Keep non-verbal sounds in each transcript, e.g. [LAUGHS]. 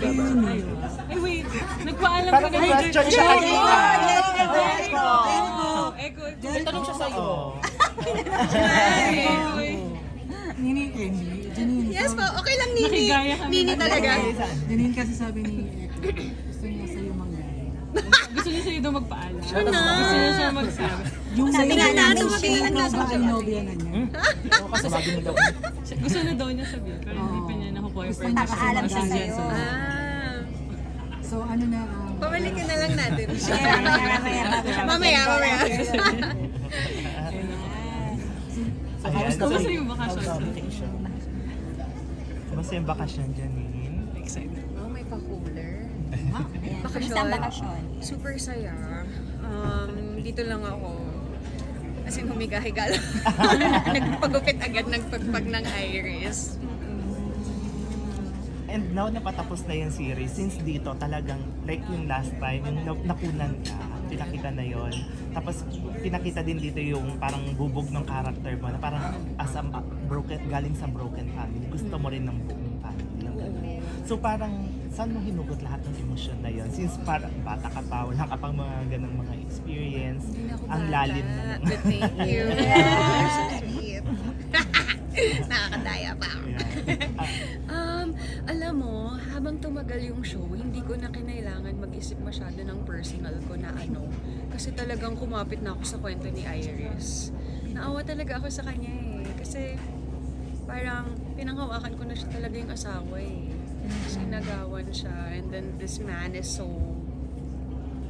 Ay, wait. Nagpaalam Parang ka na may question siya kanina. Echo. Echo. May tanong siya sa'yo. Echo. Nini, Janine. Yes po, okay lang Nini. Nini talaga. Janine kasi sabi ni gusto niya sa'yo mangyari. Gusto niya sa'yo daw magpaalam. Sure na. Gusto niya siya magsabi. Yung Sabi nga natin, yung makilang ikaw nasa ba ay nobya na niya? Kasi sabi niya daw. Gusto na daw niya sabihin, pero hindi pa niya nakukuha yung Gusto niya kasi permission. Paalam mag- sa'yo. So, Ah. Ano na, um, Pabalikin na lang natin. [LAUGHS] Mamaya, mamaya. mamaya, mamaya. [LAUGHS] So, ayan. Kumusta So, yung bakasyon? how's the vacation? Kumusta yung bakasyon, Janine? Excited. Oh, may pa-cooler. [LAUGHS] Bakasyon. Bakasyon. bakasyon? Super saya. Um, dito lang ako. As in, humiga-higa lang. Nagpagupit agad ng pagpag ng iris. And now napatapos na yung series, since dito talagang like yung last time, yung na- nakunan ka, pinakita na yon Tapos pinakita din dito yung parang bubog ng character mo na parang as a broken, galing sa broken family, gusto mo rin ng buong family. Yung ganun. So parang saan mo hinugot lahat ng emosyon na yon Since parang bata ka pa, wala ka pang mga ganang mga experience, Hindi na ako ang bata, lalim na ng... But thank you. [LAUGHS] You're so sweet. Nakakadaya pa ako. Yeah. Ah, Um, alam mo, habang tumagal yung show, hindi ko na kinailangan mag-isip masyado ng personal ko na ano. Kasi talagang kumapit na ako sa kwento ni Iris. Naawa talaga ako sa kanya eh. Kasi parang pinanghawakan ko na siya talaga yung asawa eh. Sinagawan siya. And then this man is so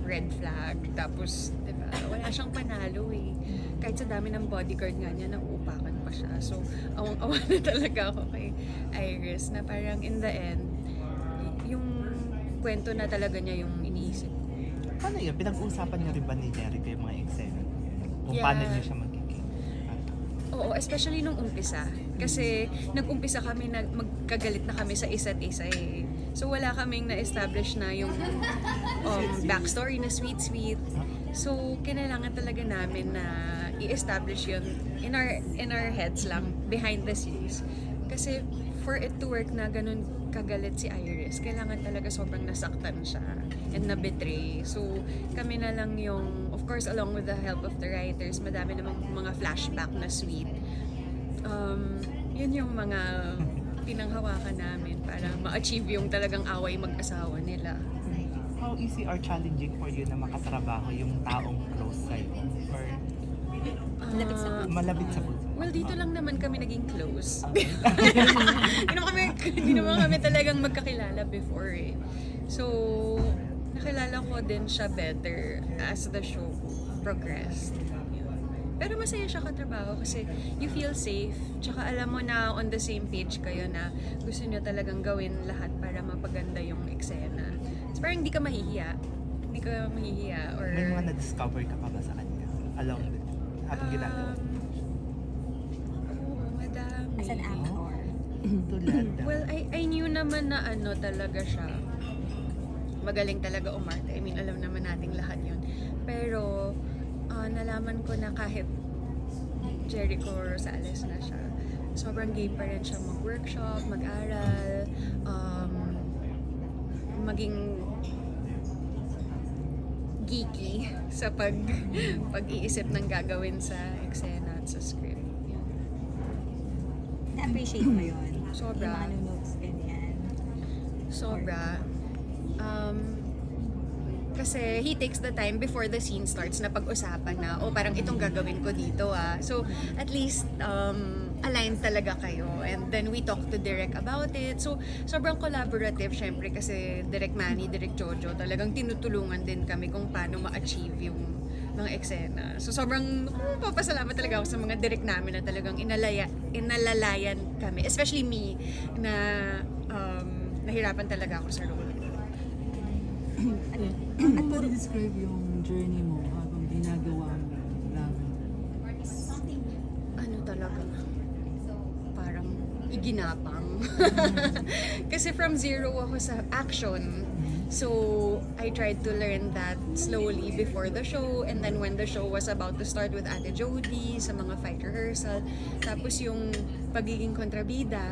red flag. Tapos, di ba, wala siyang panalo eh. Kahit sa dami ng bodyguard nga niya, nauupakan pa siya. So, awang-awa [LAUGHS] na talaga ako kay Iris na parang in the end, yung kwento na talaga niya yung iniisip ko. Paano yun? Pinag-uusapan niyo rin ba ni Jericho yung mga eksena? Kung Yeah. paano niya siya magiging? Oo, especially nung umpisa. Kasi nag-umpisa kami, na magkagalit na kami sa isa't isa eh. So wala kaming na-establish na yung um, backstory na sweet-sweet. So kinailangan talaga namin na i-establish yun in our, in our heads lang, behind the scenes. Kasi for it to work na ganun kagalit si Iris, kailangan talaga sobrang nasaktan siya and na-betray. So, kami na lang yung, of course, along with the help of the writers, madami namang mga flashback na sweet. Um, yun yung mga [LAUGHS] pinanghawakan namin para ma-achieve yung talagang away mag-asawa nila. How easy or challenging for you na makatrabaho yung taong close sa'yo? Malapit sa Ah, malapit sa puso? Well, dito lang naman kami naging close. [LAUGHS] Hindi naman kami, hindi naman kami talagang magkakilala before eh. So, nakilala ko din siya better as the show progressed. Pero masaya siya katrabaho kasi you feel safe. Tsaka alam mo na on the same page kayo na gusto niyo talagang gawin lahat para mapaganda yung eksena. So parang hindi ka mahihiya. Hindi ka mahihiya or... May mga na-discover ka pa ba sa kanya? Along the habang ginagawa? Oo, madami. As an actor. Tulad na. Well, I, I knew naman na ano talaga siya. Magaling talaga umarte. I mean, alam naman nating lahat yun. Pero, ah, nalaman ko na kahit Jericho Rosales na siya, sobrang game pa rin siya mag-workshop, mag-aral, um, maging geeky sa pag pag-iisip ng gagawin sa eksena at sa script. Yun. Na-appreciate mo yun. Sobra. Yung mga notes, ganyan. Sobra. Um, kasi he takes the time before the scene starts na pag-usapan na, oh, parang itong gagawin ko dito ah. So, at least, um, aligned talaga kayo. And then we talk to Direk about it. So, sobrang collaborative, syempre, kasi Direk Manny, Direk Jojo, talagang tinutulungan din kami kung paano ma-achieve yung mga eksena. So, sobrang oh, papasalamat talaga ako sa mga direct namin na talagang inalaya, inalalayan kami. Especially me, na um, nahirapan talaga ako sa role. Ano mo describe yung journey mo habang ginagawa mo yung love? ano talaga, parang iginapang. [LAUGHS] Kasi from zero ako sa action. So, I tried to learn that slowly before the show. And then when the show was about to start with Ate Jody, sa mga fight rehearsal. Tapos yung pagiging kontrabida,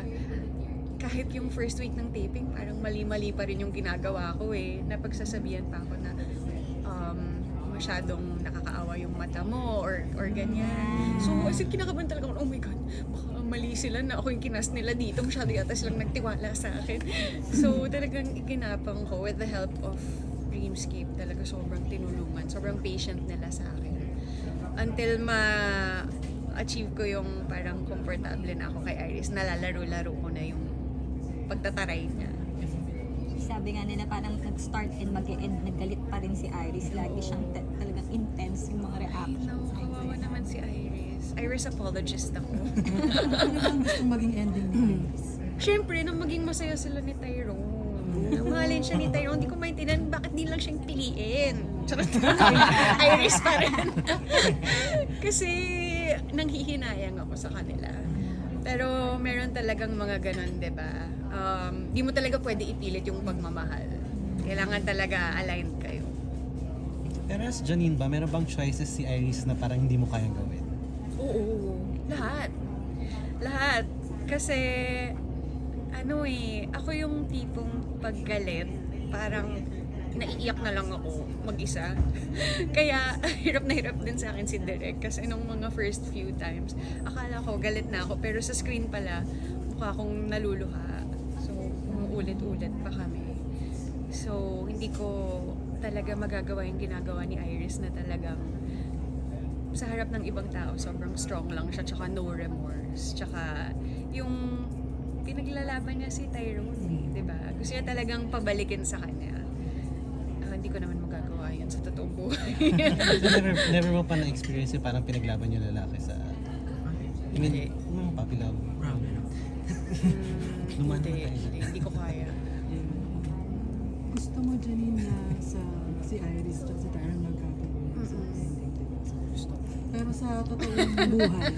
kahit yung first week ng taping, parang mali-mali pa rin yung ginagawa ko eh. Napagsasabihan pa ako na um, masyadong nakakaawa yung mata mo or, or ganyan. So, as in, kinakabahan talaga ako, oh my God, sila na ako yung kinas nila dito. Masyado yata silang nagtiwala sa akin. So, talagang ikinapang ko with the help of Dreamscape. Talaga sobrang tinulungan. Sobrang patient nila sa akin. Until ma achieve ko yung parang komportable na ako kay Iris. Nalalaro-laro ko na yung pagtataray niya. Sabi nga nila parang nag-start and mag-end, naggalit pa rin si Iris. Lagi siyang ta- talagang intense yung mga No, reactions. kawawa naman si Iris. Iris apologist ako. [LAUGHS] Ano bang gusto maging ending ni Iris? Siyempre, nang maging masaya sila ni Tyrone. Mahalin siya ni Tyrone. Hindi ko maintindihan bakit di lang siyang piliin. Charot. [LAUGHS] Iris pa rin. [LAUGHS] Kasi nanghihinayang ako sa kanila. Pero meron talagang mga ganun, di ba? Um, di mo talaga pwede ipilit yung pagmamahal. Kailangan talaga aligned kayo. Pero as Janine ba, meron bang choices si Iris na parang hindi mo kayang gawin? Oo, lahat. Lahat. Kasi, ano eh, ako yung tipong paggalit, parang naiiyak na lang ako mag-isa. [LAUGHS] Kaya, [LAUGHS] hirap na hirap din sa akin si Derek. Kasi nung mga first few times, akala ko galit na ako. Pero sa screen pala, mukha akong naluluha. So, umuulit-ulit pa kami. So, hindi ko talaga magagawa yung ginagawa ni Iris na talagang sa harap ng ibang tao, sobrang strong lang siya, tsaka no remorse. Tsaka yung pinaglalaban niya si Tyrone, eh, di ba? Gusto niya talagang pabalikin sa kanya. Ah, hindi ko naman magagawa yun sa totoong buhay. So, [LAUGHS] [LAUGHS] never, never mo pa na-experience yung parang pinaglaban yung lalaki sa... I mean, mga puppy love. Hmm, Lumaban hindi, tayo. hindi, hindi ko kaya. Gusto mo, Janine, na sa si Iris at si Tyron magkakaroon sa Mm-mm. ending, di ba? Gusto. Pero sa totoong buhay,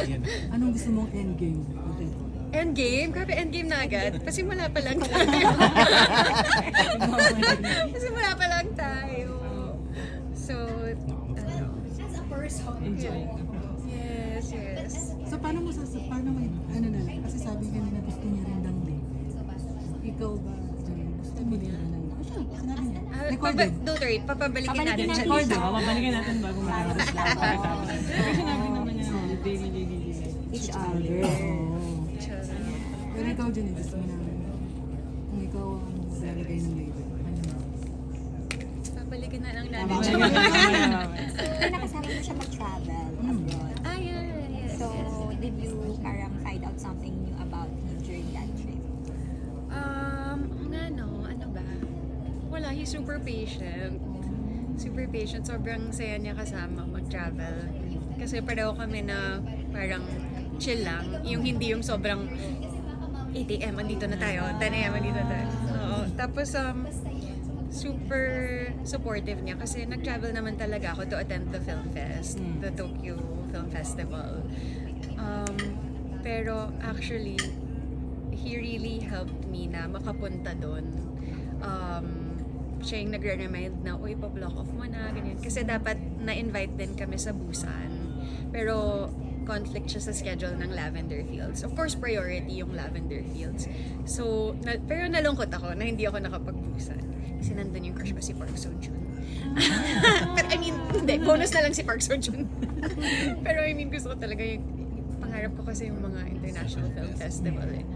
[LAUGHS] anong gusto mong endgame? Okay. Endgame? Grabe, endgame na agad. Pasimula pa lang tayo. [LAUGHS] Pasimula pa lang tayo. So, ano? Enjoy. Yes, yes. So, paano mo sa paano mo, ano na lang, kasi sabi kanina gusto niya rin ng date. Ikaw ba, gusto mo din ng Oh, siya, sinabi niya. Ah, Recorded. don't worry, papabalikin natin siya. natin Record, siya. diba? Babalikan natin bago matapos lahat. Pero sinabi naman niya, daily, daily, daily. Each other. Oo. Siya. Pero ikaw, Janine, gusto mo na, kung ikaw ang lalagay ng label, ano? Papalikin na lang natin [LAUGHS] nakasama mo siya mag-travel super patient. Super patient. Sobrang saya niya kasama mag-travel. Kasi pareho kami na parang chill lang. Yung hindi yung sobrang 8 a.m. andito na tayo, 10 a.m. andito na tayo. Oo. Tapos, um, super supportive niya kasi nag-travel naman talaga ako to attend the film fest, the Tokyo Film Festival. Um, pero actually, he really helped me na makapunta doon. Um, siya yung nagre-remind na, uy, pa-block off mo na, ganyan. Kasi dapat na-invite din kami sa Busan. Pero conflict siya sa schedule ng Lavender Fields. Of course, priority yung Lavender Fields. So, na, pero nalungkot ako na hindi ako nakapag-Busan. Kasi nandun yung crush ko si Park Seo Joon. [LAUGHS] pero I mean, hindi, bonus na lang si Park Seo Joon. [LAUGHS] pero I mean, gusto ko talaga yung, pangarap ko kasi yung mga international film festival eh.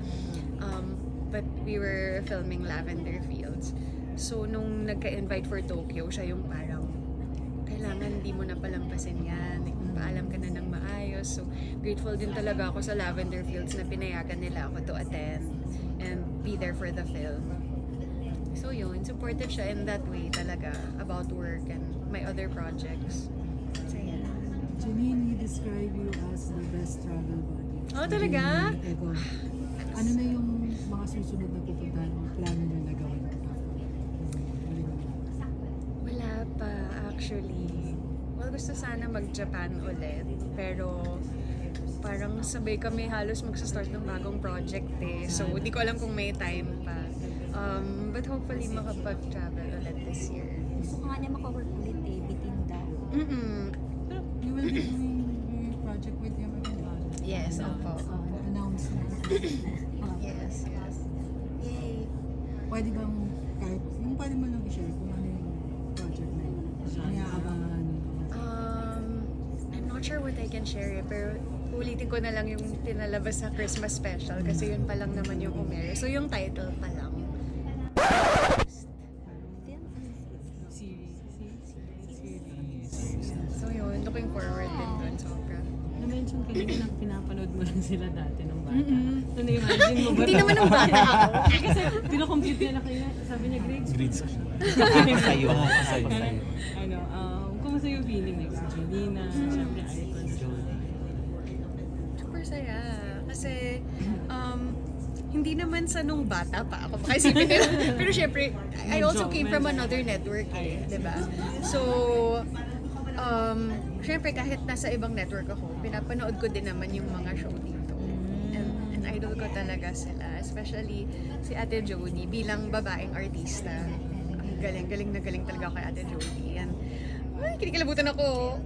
Um, but we were filming Lavender Fields. So, nung nagka-invite for Tokyo, siya yung parang, kailangan di mo na palampasin yan. Like, paalam ka na ng maayos. So, grateful din talaga ako sa Lavender Fields na pinayagan nila ako to attend and be there for the film. So yun, supportive siya in that way talaga about work and my other projects. So yeah. Janine, we describe you as the best travel buddy. Oh, talaga? Janine. Ano na yung mga susunod na pupuntahan o plano niyo na gawin? Huli na. Wala pa actually. Well, gusto sana mag-Japan ulit. Pero parang sabay kami halos magsa-start ng bagong project eh. So, di ko alam kung may time pa. Um, but hopefully makapag-travel ulit this year. Gusto ko nga niya makawork ulit eh, bitin daw. Mm-mm. You will be doing project with him again. Yes, opo. uh, announcement. Yes, yes. Yay. Pwede bang kahit, yung pwede mo lang i-share kung can share eh, pero ulitin ko na lang yung pinalabas sa Christmas special kasi yun pa lang naman yung umere. So yung title pa lang. So yun, looking forward din doon sobra. Na-mention kanina na pinapanood mo lang sila dati ng bata. Mm-mm. So na-imagine mo ba? Hindi naman ng bata ako. [LAUGHS] Kasi pinakomplete niya na kayo. Sabi niya, grades. Grades. [LAUGHS] Ako sa'yo. Ako sa'yo. ano, um, kumusta yung feeling like si Julina, syempre icon si Jolie. Super saya. Kasi, um, hindi naman sa nung bata pa ako makaisipin nila. Pero syempre, I also came from another network eh, di ba? So, um, syempre kahit nasa ibang network ako, pinapanood ko din naman yung mga show dito. And, and idol ko talaga sila. Especially si Ate Jodie bilang babaeng artista. Ang galing, galing na galing talaga ako kay Ate Jodie. And, ay, kinikilabutan ako.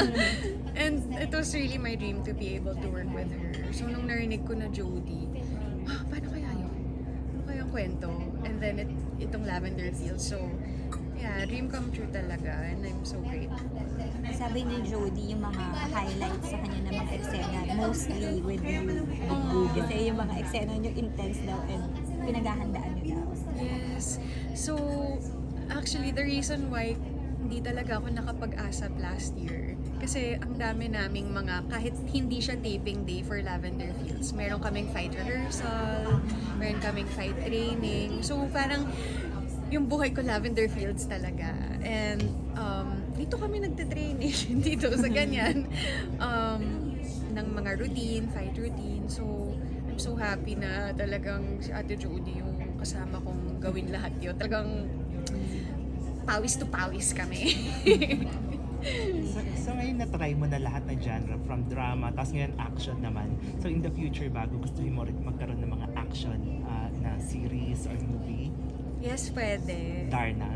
[LAUGHS] And it was really my dream to be able to work with her. So nung narinig ko na Jodie, [GASPS] ah, paano kaya yun? Ano kaya ang kwento? And then it, itong Lavender Fields. So, yeah, dream come true talaga. And I'm so grateful. Sabi ni Jody yung mga highlights sa kanya na mga eksena, mostly with you. Oh. Kasi yung mga eksena nyo intense daw and pinaghahandaan nyo daw. Yes. So, actually, the reason why hindi talaga ako nakapag-asap last year, kasi ang dami naming mga, kahit hindi siya taping day for Lavender Fields, meron kaming fight rehearsal, meron kaming fight training. So, parang yung buhay ko Lavender Fields talaga. And um, dito kami nagte-training, [LAUGHS] dito sa ganyan. Um, ng mga routine, fight routine. So, I'm so happy na talagang si Ate Jody yung kasama kong gawin lahat yun. Talagang pawis to pawis kami. So, so ngayon na-try mo na lahat na genre from drama, tapos ngayon action naman. So in the future, bago gusto mo rin magkaroon ng mga action ah, na series or movie, yes, pwede. Darna.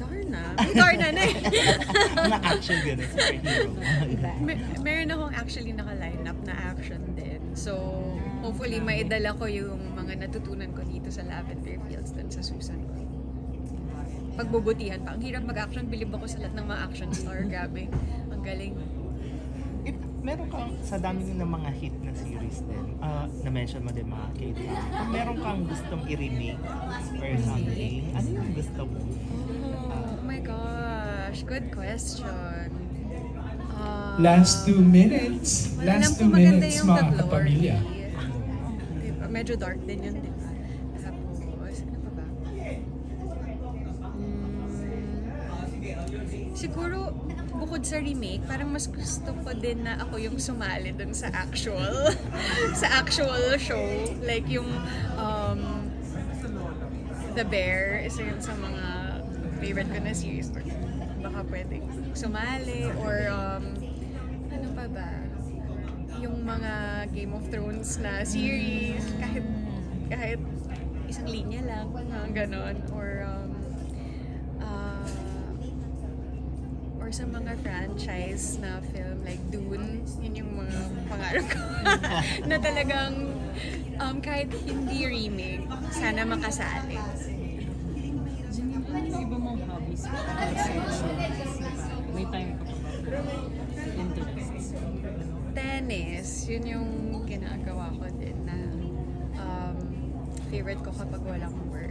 Darna? May Darna na eh. [LAUGHS] mga action gano'n, superhero. Diba? Mer- meron akong actually naka-line up na action din. So, hopefully maidala ko yung mga natutunan ko dito sa Lavender Fields dun sa Susan ko. Pagbubutihan pa. Ang hirap mag-action. Bilib ako sa lahat ng mga action star. Grabe. Ang galing. If meron kang, sa dami ng mga hit na series din, ah, na-mention mo din mga K-drama, kung meron kang gustong i-remake or something, ano yung gusto mo? Oh my gosh. Good question. Ah, Last two minutes. Last two minutes, mga kapamilya. Diba? Medyo dark din yun, di ba? Tapos, ano pa ba? Hmm, siguro, bukod sa remake, parang mas gusto ko din na ako yung sumali dun sa actual, [LAUGHS] sa actual show. Like yung, um, The Bear, isa yun sa mga favorite ko na series. Baka pwede sumali or um, ano pa ba? Yung mga Game of Thrones na series, kahit kahit isang linya lang, mga ganon. Or um, or sa mga franchise na film like Dune, yun yung mga pangarap ko. [LAUGHS] na talagang um, kahit hindi remake, sana makasali. Ano yung iba mong hobbies? May time ka pa ba? Interests. Tennis, yun yung ginagawa ko din na um, favorite ko kapag walang work.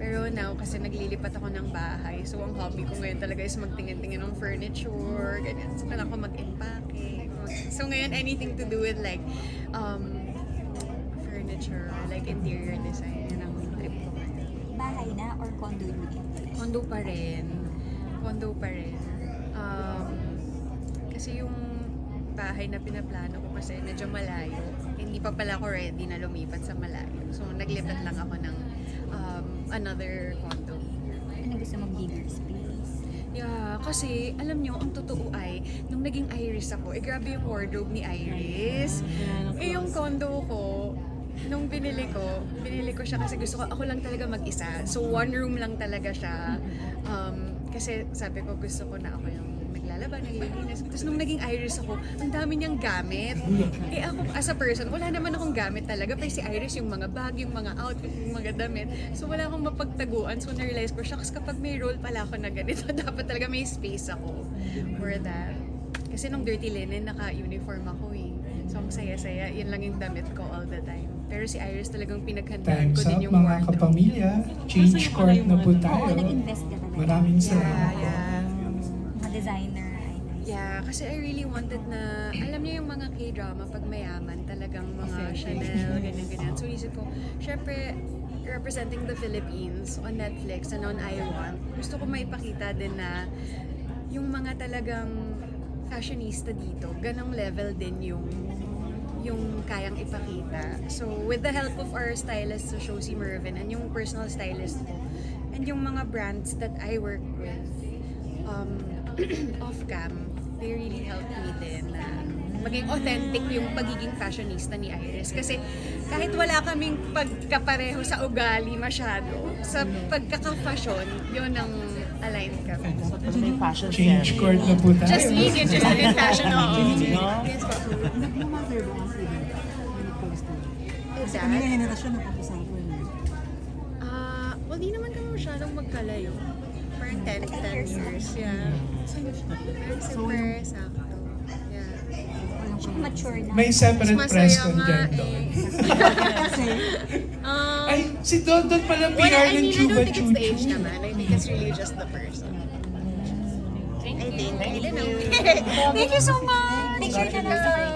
Pero now, kasi naglilipat ako ng bahay, so ang hobby ko ngayon talaga is magtingin-tingin ng furniture, ganyan. So, kailangan ko mag-empake. So ngayon, anything to do with like um, furniture, like interior design, yun ang trip ko ngayon. Bahay na or condo unit? Condo pa rin. Condo pa rin. Um, kasi yung bahay na pinaplano ko kasi medyo malayo. Hindi pa pala ako ready na lumipat sa malayo. So, naglipat lang ako ng um, another condo. Ano gusto mo bigger space? Yeah, kasi alam nyo, ang totoo ay, nung naging Iris ako, eh grabe yung wardrobe ni Iris. Eh yung condo ko, nung binili ko, binili ko siya kasi gusto ko, ako lang talaga mag-isa. So one room lang talaga siya. Um, kasi sabi ko gusto ko na ako yung naglalaba, naglilinis. Tapos nung naging Iris ako, ang dami niyang gamit. Eh ako, as a person, wala naman akong gamit talaga. Pero si Iris, yung mga bag, yung mga outfit, yung mga damit. So wala akong mapagtaguan. So na-realize ko, shucks, kapag may role pala ako na ganito, [LAUGHS] dapat talaga may space ako for that. Kasi nung Dirty Linen, naka-uniform ako eh. So ang saya-saya, yun lang yung damit ko all the time. Pero si Iris talagang pinaghandaan ko din yung mga wardrobe. kapamilya. Change court na po Oo, tayo. nag-invest ka talaga. Maraming Yeah, salamat. yeah. Mga designer. Kasi I really wanted na, alam niyo yung mga K-drama, pag mayaman, talagang mga Chanel, ganyan-ganyan. So isip ko, syempre, representing the Philippines on Netflix and on I Want, gusto ko maipakita din na yung mga talagang fashionista dito, ganong level din yung yung kayang ipakita. So, with the help of our stylist, so Josie Mervin, and yung personal stylist ko, and yung mga brands that I work with, um, [CLEARS THROAT] off-cam, they really helped me din na maging authentic yung pagiging fashionista ni Iris. Kasi kahit wala kaming pagkapareho sa ugali masyado, sa pagkaka-fashion, yun ang align may fashion Change court na po tayo. Just me, just in [LAUGHS] fashion, oo. No? Yes po. Nag-mother ba ang sila? When it comes to Kami that? nga henerasyon na pag-usapan. Ah, well, di naman kami masyadong magkalayo. Parang 10, 10 years. Yeah. Parang super sakto. Yeah. Mature na. May separate Mas press masaya con nga dyan eh. doon. [LAUGHS] Kasi, Um, Ay, si Don Don pala well, PR I ng mean, I Chuba don't think it's the age Chuchu. naman. I think it's really just the person. Thank you. I think. Don't know. [LAUGHS] Thank you so much! Picture ka na sa